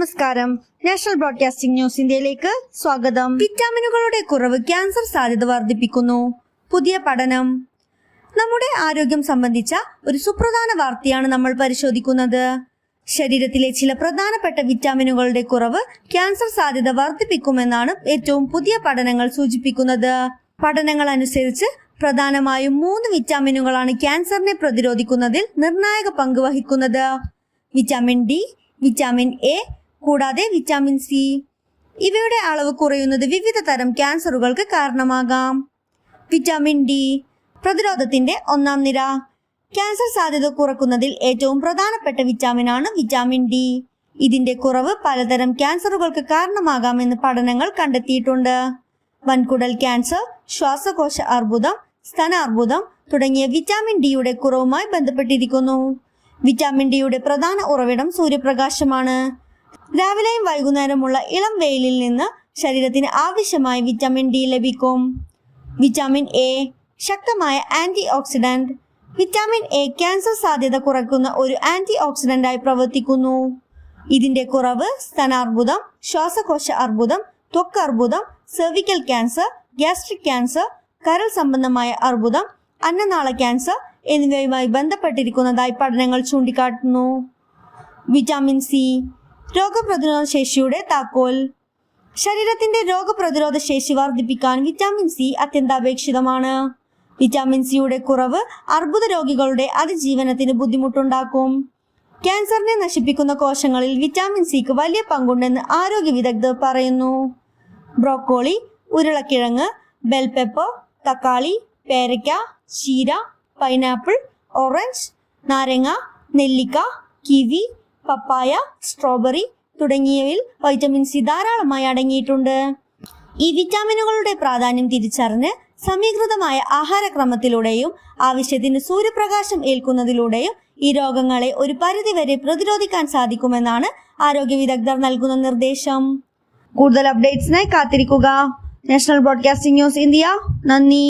നമസ്കാരം. National broadcasting news ഇന്ത്യയിലേക്ക് സ്വാഗതം. വിറ്റാമിനുകളുടെ കുറവ് ക്യാൻസർ സാധ്യത വർദ്ധിപ്പിക്കുന്നു. പുതിയ പഠനം. നമ്മുടെ ആരോഗ്യം സംബന്ധിച്ച ഒരു സുപ്രധാന വാർത്തയാണ് നമ്മൾ പരിശോധിക്കുന്നത്. ശരീരത്തിലെ ചില പ്രധാനപ്പെട്ട വിറ്റാമിനുകളുടെ കുറവ് ക്യാൻസർ സാധ്യത വർദ്ധിപ്പിക്കുമെന്നാണ് ഏറ്റവും പുതിയ പഠനങ്ങൾ സൂചിപ്പിക്കുന്നത്. പഠനങ്ങൾ അനുസരിച്ച് പ്രധാനമായും മൂന്ന് വിറ്റാമിനുകളാണ് ക്യാൻസറിനെ പ്രതിരോധിക്കുന്നതിൽ നിർണായക പങ്ക് വഹിക്കുന്നത്. വിറ്റാമിൻ ഡി വിറ്റാമിൻ എ കൂടാതെ വിറ്റാമിൻ സി. ഇവയുടെ അളവ് കുറയുന്നത് വിവിധ തരം ക്യാൻസറുകൾക്ക് കാരണമാകാം. വിറ്റാമിൻ ഡി പ്രതിരോധത്തിന്റെ ഒന്നാം നിര. ക്യാൻസർ സാധ്യത കുറക്കുന്നതിൽ ഏറ്റവും പ്രധാനപ്പെട്ട വിറ്റാമിനാണ് വിറ്റാമിൻ ഡി. ഇതിന്റെ കുറവ് പലതരം ക്യാൻസറുകൾക്ക് കാരണമാകാമെന്ന് പഠനങ്ങൾ കണ്ടെത്തിയിട്ടുണ്ട്. വൻകുടൽ ക്യാൻസർ ശ്വാസകോശ അർബുദം സ്തനാർബുദം തുടങ്ങിയ വിറ്റാമിൻ ഡിയുടെ കുറവുമായി ബന്ധപ്പെട്ടിരിക്കുന്നു. വിറ്റാമിൻ ഡിയുടെ പ്രധാന ഉറവിടം സൂര്യപ്രകാശമാണ്. രാവിലെയും വൈകുന്നേരമുള്ള ഇളം വെയിലിൽ നിന്ന് ശരീരത്തിന് ആവശ്യമായ വിറ്റാമിൻ ഡി ലഭിക്കും. വിറ്റാമിൻ എ ശക്തമായ anti oxidant vitamin A cancer സാധ്യത കുറയ്ക്കുന്ന ഒരു ആന്റി ഓക്സിഡന്റായി പ്രവർത്തിക്കുന്നു. ഇതിന്റെ കുറവ് സ്തനാർബുദം ശ്വാസകോശ അർബുദം ത്വക്ക് അർബുദം സെർവിക്കൽ ക്യാൻസർ ഗ്യാസ്ട്രിക് ക്യാൻസർ കരൾ സംബന്ധമായ അർബുദം അന്നനാള ക്യാൻസർ എന്നിവയുമായി ബന്ധപ്പെട്ടിരിക്കുന്നതായി പഠനങ്ങൾ ചൂണ്ടിക്കാട്ടുന്നു. വിറ്റാമിൻ സി രോഗപ്രതിരോധ ശേഷിയുടെ താക്കോൽ. ശരീരത്തിന്റെ രോഗപ്രതിരോധ ശേഷി വർദ്ധിപ്പിക്കാൻ വിറ്റാമിൻ സി അത്യന്താപേക്ഷിതമാണ്. വിറ്റാമിൻ സിയുടെ കുറവ് അർബുദ രോഗികളുടെ അതിജീവനത്തിന് ബുദ്ധിമുട്ടുണ്ടാക്കും. ക്യാൻസറിനെ നശിപ്പിക്കുന്ന കോശങ്ങളിൽ വിറ്റാമിൻ സിക്ക് വലിയ പങ്കുണ്ടെന്ന് ആരോഗ്യ വിദഗ്ധർ പറയുന്നു. ബ്രോക്കോളി ഉരുളക്കിഴങ്ങ് ബെൽ പെപ്പർ തക്കാളി പേരയ്ക്ക ചീര പൈനാപ്പിൾ ഓറഞ്ച് നാരങ്ങ നെല്ലിക്ക കിവി പപ്പായ സ്ട്രോബെറി തുടങ്ങിയവയിൽ വൈറ്റമിൻ സി ധാരാളമായി അടങ്ങിയിട്ടുണ്ട്. ഈ വിറ്റാമിനുകളുടെ പ്രാധാന്യം തിരിച്ചറിഞ്ഞ് സമീകൃതമായ ആഹാരക്രമത്തിലൂടെയും ആവശ്യത്തിന് സൂര്യപ്രകാശം ഏൽക്കുന്നതിലൂടെയും ഈ രോഗങ്ങളെ ഒരു പരിധിവരെ പ്രതിരോധിക്കാൻ സാധിക്കുമെന്നാണ് ആരോഗ്യ വിദഗ്ധർ നൽകുന്ന നിർദ്ദേശം. കൂടുതൽ അപ്ഡേറ്റ്സിനായി കാത്തിരിക്കുക. നാഷണൽ ബ്രോഡ്കാസ്റ്റിംഗ് ന്യൂസ് ഇന്ത്യ നന്ദി.